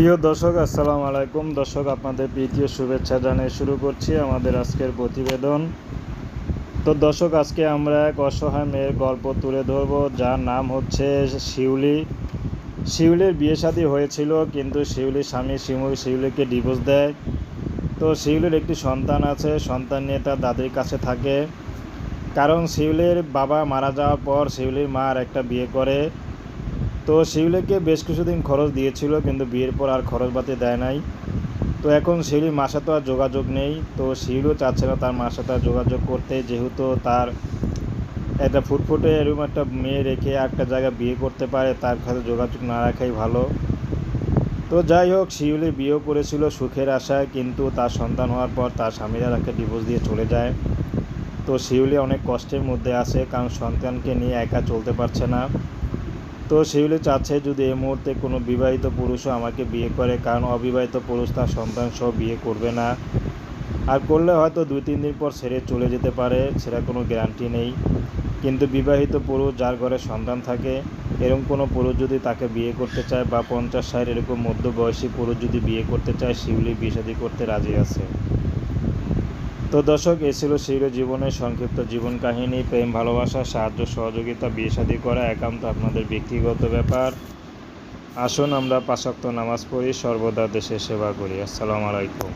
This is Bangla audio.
প্রিয় দর্শক, আসসালামু আলাইকুম। দর্শক, আপনাদের প্রীতীয় শুভেচ্ছা জানিয়ে শুরু করছি আমাদের আজকের প্রতিবেদন। তো দর্শক, আজকে আমরা এক অসহায় মেয়ের গল্প তুলে ধরব, যার নাম হচ্ছে শিউলি। শিউলির বিয়ে শাদী হয়েছিল, কিন্তু শিউলির স্বামী শিমুল শিউলিকে ডিভোর্স দেয়। তো শিউলির একটি সন্তান আছে, সন্তান নিয়ে তার দাদির কাছে থাকে। কারণ শিউলির বাবা মারা যাওয়ার পর শিউলির মা আর একটা বিয়ে করে। তো শিউলিকে বেশ কিছুদিন খরচ দিয়েছিল, কিন্তু বিয়ের পর আর খরচপাতি দেয় নাই। তো এখন শিউলির মার সাথে আর যোগাযোগ নেই, তো শিউলিও চাচ্ছে না তার মার সাথে আর যোগাযোগ করতে। যেহেতু তার একটা ফুটফুটে এরকম একটা মেয়ে রেখে একটা জায়গায় বিয়ে করতে পারে, তার সাথে যোগাযোগ না রাখাই ভালো। তো যাই হোক, শিউলি বিয়েও করেছিল সুখের আশায়, কিন্তু তার সন্তান হওয়ার পর তার স্বামীরা তাকে ডিভোর্স দিয়ে চলে যায়। তো শিউলি অনেক কষ্টের মধ্যে আছে, কারণ সন্তানকে নিয়ে একা চলতে পারছে না। তো শিউলি চাচ্ছে যদি এই মুহূর্তে কোনো বিবাহিত পুরুষও আমাকে বিয়ে করে, কারণ অবিবাহিত পুরুষ তার সন্তান সহ বিয়ে করবে না। আর করলে হয়তো দুই তিন দিন পর ছেড়ে চলে যেতে পারে, সেটা কোনো গ্যারান্টি নেই। কিন্তু বিবাহিত পুরুষ যার ঘরে সন্তান থাকে, এরকম কোনো পুরুষ যদি তাকে বিয়ে করতে চায় বা পঞ্চাশ ষাট এরকম মধ্যবয়সী পুরুষ যদি বিয়ে করতে চায়, শিউলি বিয়ে করতে রাজি আছে। তো দর্শক, এ ছিল শির জীবনের সংক্ষিপ্ত জীবন কাহিনী, প্রেম, ভালোবাসা, সাহায্য, সহযোগিতা, বিয়ে সাদি করা একান্ত আপনাদের ব্যক্তিগত ব্যাপার। আসুন আমরা পাশাক্ত নামাজ পড়ি, সর্বদা দেশের সেবা করি। আসসালামু আলাইকুম।